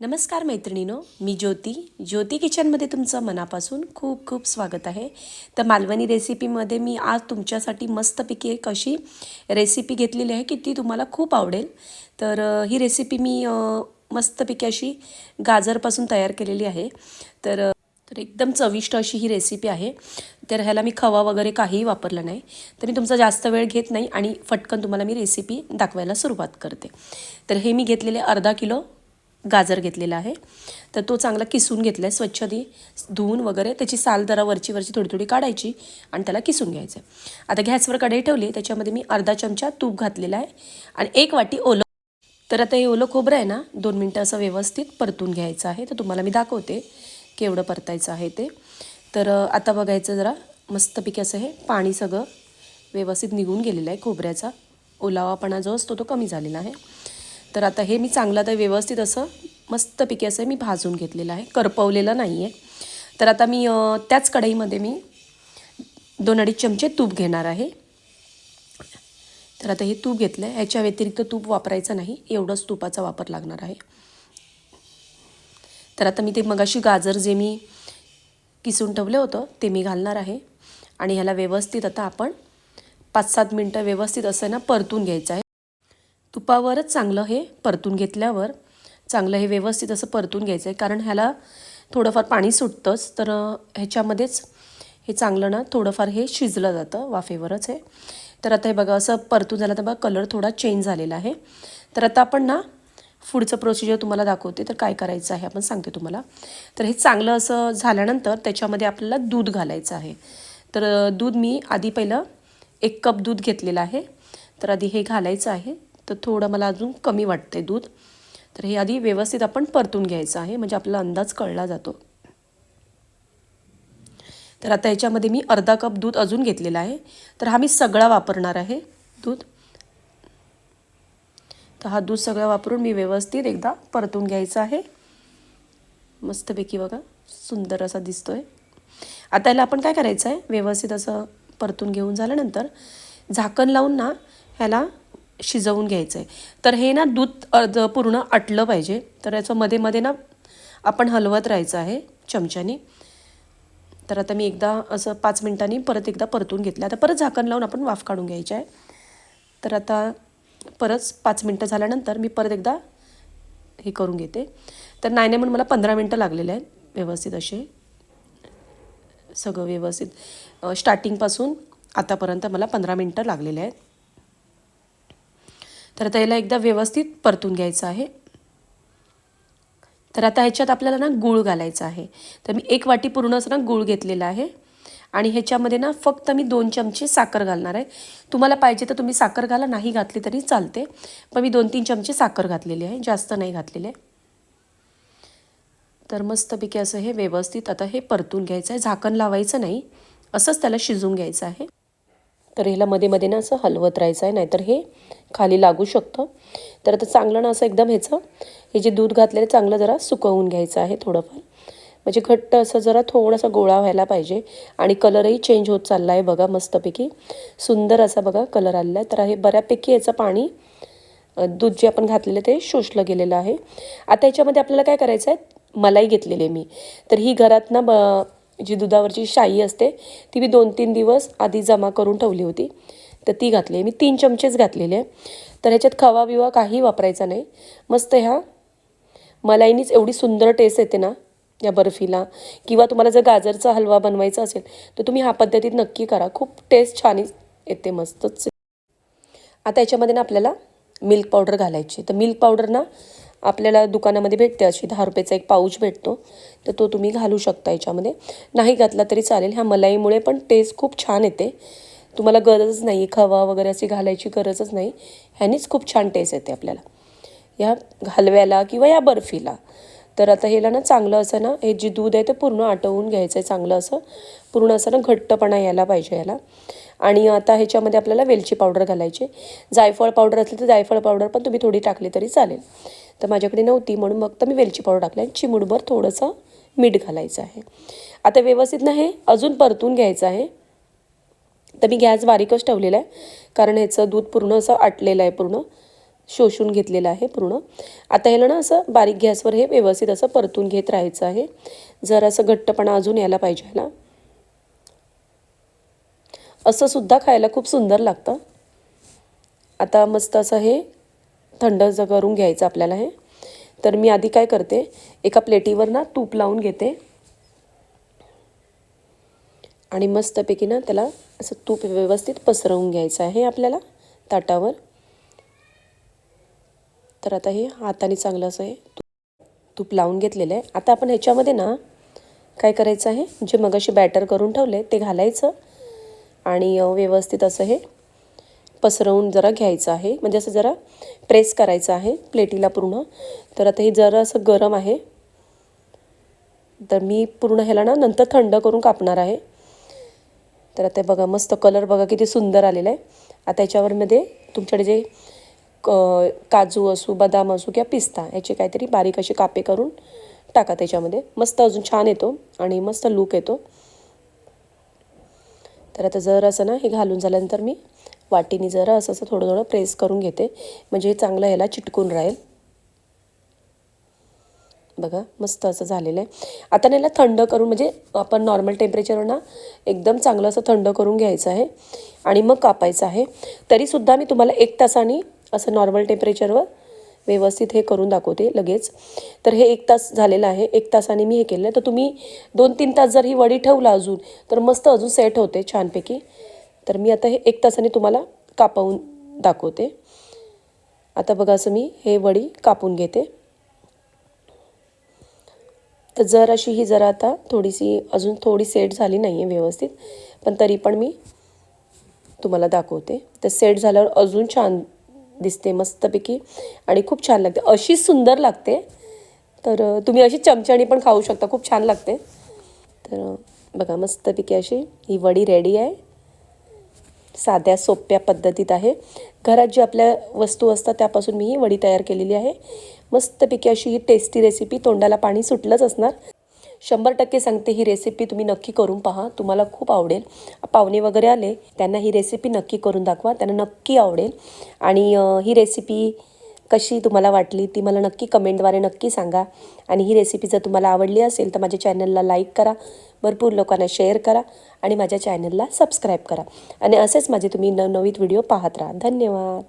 नमस्कार मैत्रिणीनो मी ज्योती. ज्योती किचनमध्ये तुमचं मनापासून खूप खूप स्वागत आहे. तर मालवणी रेसिपीमध्ये मी आज तुमच्यासाठी मस्तपैकी एक अशी रेसिपी घेतलेली आहे की ती तुम्हाला खूप आवडेल. तर ही रेसिपी मी मस्तपैकी अशी गाजरपासून तयार केलेली आहे. तर तर एकदम चविष्ट अशी ही रेसिपी आहे. तर ह्याला मी खवा वगैरे काहीही वापरलं नाही. तर मी तुमचा जास्त वेळ घेत नाही आणि फटकन तुम्हाला मी रेसिपी दाखवायला सुरुवात करते. तर हे मी घेतलेले अर्धा किलो गाजर घेतलेला आहे. तर तो चांगला किसून घेतला आहे स्वच्छ दी धुवून वगैरे त्याची साल जरा वरची वरची थोडी थोडी काढायची आणि त्याला किसून घ्यायचं आहे आता गॅसवर कढई ठेवली. त्याच्यामध्ये मी अर्धा चमचा तूप घातलेला आहे आणि एक वाटी ओलं. तर आता हे ओलं खोबरं आहे ना दोन मिनटं असं व्यवस्थित परतून घ्यायचं आहे. तर तुम्हाला मी दाखवते केवढं परतायचं आहे ते. तर आता बघायचं जरा मस्तपैकी असं हे पाणी सगळं व्यवस्थित निघून गेलेलं आहे खोबऱ्याचा. ओलावापणा जो असतो तो कमी झालेला आहे. तर आता हे मी चांगलं आता व्यवस्थित असं मस्तपैकी असं मी भाजून घेतलेलं आहे. करपवलेलं नाही आहे तर आता मी त्याच कढईमध्ये मी दोन अडीच चमचे तूप घेणार आहे. तर आता हे तूप घेतलं आहे ह्याच्या व्यतिरिक्त तूप वापरायचं नाही. एवढंच तुपाचा वापर लागणार आहे. तर आता मी ते मगाशी गाजर जे मी किसून ठेवलं होतं ते मी घालणार आहे. आणि ह्याला व्यवस्थित आता आपण पाच सात मिनटं व्यवस्थित असं ना परतून घ्यायचं आहे. तुपावरच चांगलं हे परतून घेतल्यावर चांगलं हे व्यवस्थित असं परतून घ्यायचं आहे कारण ह्याला थोडंफार पाणी सुटतंच तर ह्याच्यामध्येच हे चांगलं ना थोडंफार हे शिजलं जातं वाफेवरच हे. तर आता हे बघा असं परतून झालं तर बघा कलर थोडा चेंज झालेला आहे. तर आता आपण ना पुढचं प्रोसिजर तुम्हाला दाखवते तर काय करायचं आहे आपण सांगते तुम्हाला. तर हे चांगलं असं झाल्यानंतर त्याच्यामध्ये आपल्याला दूध घालायचं आहे. तर दूध मी आधी पहिलं एक कप दूध घेतलेलं आहे. तर आधी हे घालायचं आहे. तर थोडं मला अजून कमी वाटते दूध. तर हे आधी व्यवस्थित आपण परतून घ्यायचं आहे म्हणजे आपला अंदाज कळला जातो. तर आता याच्यामध्ये मी अर्धा कप दूध अजून घेतलेला आहे. तर हा मी सगळा वापरणार आहे दूध. तर हा दूध सगळा वापरून मी व्यवस्थित एकदा परतून घ्यायचा आहे. मस्तपैकी बघा सुंदर असा दिसतो आहे आता याला आपण काय करायचं आहे व्यवस्थित असं परतून घेऊन झाल्यानंतर झाकण लावून ना ह्याला शिजवून घ्यायचं आहे तर हे ना दूध अर्ध पूर्ण आटलं पाहिजे. तर याचं मध्ये मध्ये ना आपण हलवत राहायचं आहे चमच्यानी. तर आता मी एकदा असं पाच मिनटांनी परत एकदा परतून घेतलं. आता परत झाकण लावून आपण वाफ काढून घ्यायची आहे. तर आता परत पाच मिनटं झाल्यानंतर मी परत एकदा हे करून घेते. तर नाही नाही म्हणून मला पंधरा मिनटं लागलेले आहेत व्यवस्थित असे. सगळं व्यवस्थित. स्टार्टिंगपासून आतापर्यंत मला पंधरा मिनटं लागलेले आहेत. तर त्याला एकदा व्यवस्थित परतून घ्यायचं आहे. तर आता ह्याच्यात आपल्याला ना गूळ घालायचा आहे. तर मी एक वाटी पूर्ण असं ना गूळ घेतलेला आहे. आणि ह्याच्यामध्ये ना फक्त मी दोन चमचे साखर घालणार आहे. तुम्हाला पाहिजे तर तुम्ही साखर घाला नाही घातली तरी चालते. पण मी दोन तीन चमचे साखर घातलेली आहे जास्त नाही घातलेले तर मस्तपैकी असं हे व्यवस्थित आता हे परतून घ्यायचं आहे. झाकण लावायचं नाही असंच त्याला शिजून घ्यायचं आहे. तर ह्याला मध्ये मध्ये ना असं हलवत राहायचं आहे नाहीतर हे खाली लागू शकतं. तर आता चांगलं ना असं एकदम ह्याचं हे जे दूध घातलेलं चांगलं जरा सुकवून घ्यायचं आहे थोडंफार. म्हणजे घट्ट असं जरा थोडासा गोळा व्हायला पाहिजे आणि कलरही चेंज होत चालला आहे बघा मस्तपैकी. सुंदर असा बघा कलर आलेला आहे. तर हे बऱ्यापैकी याचं पाणी दूध जे आपण घातलेलं ते शोषलं गेलेलं आहे. आता याच्यामध्ये आपल्याला काय करायचं आहे मलाई घेतलेली आहे मी. तर ही घरात ना ब जी दुधावरची शाई असते ती मी दोन तीन दिवस आधी जमा करून ठेवली होती. तर ती घातली आहे. मी तीन चमचेच घातलेले आहे. तर ह्याच्यात खवा बिवा काही वापरायचा नाही. मस्त ह्या मलाईनीच एवढी सुंदर टेस्ट येते ना या बर्फीला. किंवा तुम्हाला जर गाजरचा हलवा बनवायचा असेल तर तुम्ही ह्या पद्धतीत नक्की करा. खूप टेस्ट छान येते मस्तच. आता याच्यामध्ये ना आपल्याला मिल्क पावडर घालायची तर मिल्क पावडर ना आपल्याला दुकानामध्ये भेटते अशी दहा रुपयाचा एक पाऊच भेटतो. तर तो तुम्ही घालू शकता याच्यामध्ये. नाही घातला तरी चालेल. ह्या मलाईमुळे पण टेस्ट खूप छान येते. तुम्हाला गरजच नाही खवा वगैरे अशी घालायची गरजच नाही. ह्यानीच खूप छान टेस्ट येते आपल्याला. या हलव्याला किंवा या बर्फीला. तर आता ह्याला ना चांगलं असं ना हे जे दूध आहे ते पूर्ण आटवून घ्यायचं आहे चांगलं असं. पूर्ण असं ना घट्टपणा यायला पाहिजे याला आणि आता ह्याच्यामध्ये आपल्याला वेलची पावडर घालायची जायफळ पावडर असली तर जायफळ पावडर पण तुम्ही थोडी टाकली तरी चालेल. तर माझ्याकडे नव्हती म्हणून फक्त मी वेलची पावडर टाकली आणि चिमूटभर थोडंसं मीठ घालायचं आहे. आता व्यवस्थित ना हे अजून परतून घ्यायचं आहे. तर मी गॅस बारीकच ठेवलेला आहे. कारण ह्याचं दूध पूर्ण असं आटलेलं आहे पूर्ण. शोषून घेतलेलं आहे पूर्ण. आता ह्याला ना असं बारीक गॅसवर हे व्यवस्थित असं परतून घेत राहायचं आहे. जर असं घट्टपणा अजून यायला पाहिजे ह्याला. असं सुद्धा खायला खूप सुंदर लागतं. आता मस्त असं हे थंड ज करून घ्यायचं आपल्याला हे. तर मी आधी काय करते एका प्लेटीवर ना तूप लावून घेते. आणि मस्तपैकी ना त्याला असं तूप व्यवस्थित पसरवून घ्यायचं आहे आपल्याला ताटावर. तर आता हे हाताने चांगलं असं हे तूप तूप लावून घेतलेलं आहे. आता आपण ह्याच्यामध्ये ना काय करायचं आहे जे मगाशी बॅटर करून ठेवलं आहे ते घालायचं. आणि व्यवस्थित असं हे पसरवून जरा घ्यायचं आहे. म्हणजे असं जरा प्रेस करायचं आहे प्लेटीला पूर्ण. तर आता हे जरा असं गरम आहे. तर मी पूर्ण ह्याला ना नंतर थंड करून कापणार आहे. तर आता बघा मस्त कलर बघा किती सुंदर आलेला आहे. आता याच्यावरमध्ये तुमच्याकडे जे क काजू असू बदाम असू किंवा पिस्ता याचे काहीतरी बारीक अशी कापे करून टाका त्याच्यामध्ये. मस्त अजून छान येतो आणि मस्त लूक येतो. तर आता जर असं ना हे घालून झाल्यानंतर मी वाटीने जरा असं असं थोडं थोडं प्रेस करून घेते. म्हणजे हे चांगलं ह्याला चिटकून राहील. बघा मस्त असं झालेलं आहे. आता ना याला थंड करून म्हणजे आपण नॉर्मल टेम्परेचरवर ना एकदम चांगलं असं थंड करून घ्यायचं आहे. आणि मग कापायचं आहे. तरीसुद्धा मी तुम्हाला एक तासाने असं नॉर्मल टेम्परेचरवर व्यवस्थित हे करून दाखवते लगेच. तर हे एक तास झालेलं आहे. एक तासाने मी हे केलं आहे तर तुम्ही दोन तीन तास जर ही वडी ठेवला अजून तर मस्त अजून सेट होते छानपैकी. तर मी आता हे एक तासाने तुम्हाला कापवून दाखवते. आता बघा असं मी हे वडी कापून घेते. तर जर अशी ही जरा आता थोडीशी अजून थोडी सेट झाली नाही आहे व्यवस्थित पण तरी पण मी तुम्हाला दाखवते. तर सेट झाल्यावर अजून छान दिसते मस्तपैकी आणि खूप छान लागते. अशी सुंदर लागते. तर तुम्ही अशी चमच्याने पण खाऊ शकता. खूप छान लागते. तर बघा मस्तपैकी अशी ही वडी रेडी आहे. साध्या सोप्या पद्धतीत आहे. घरात जी आपल्या वस्तू असतात त्यापासून मी ही वडी तयार केलेली आहे. मस्तपैकी अशी ही टेस्टी रेसिपी तोंडाला पाणी सुटलंच असणार. शंभर टक्के सांगते ही रेसिपी तुम्ही नक्की करून पहा. तुम्हाला खूप आवडेल. पाहुणे वगैरे आले त्यांना ही रेसिपी नक्की करून दाखवा. त्यांना नक्की आवडेल. आणि ही रेसिपी कशी तुम्हाला वाटली ती मला नक्की कमेंटद्वारे नक्की सांगा. आणि ही रेसिपी जर तुम्हाला आवडली असेल तर माझ्या चॅनलला लाईक करा. भरपूर लोकांना शेअर करा आणि माझ्या चॅनलला सबस्क्राईब करा. आणि असेच माझे तुम्ही नवनवीन व्हिडिओ पाहत राहा. धन्यवाद.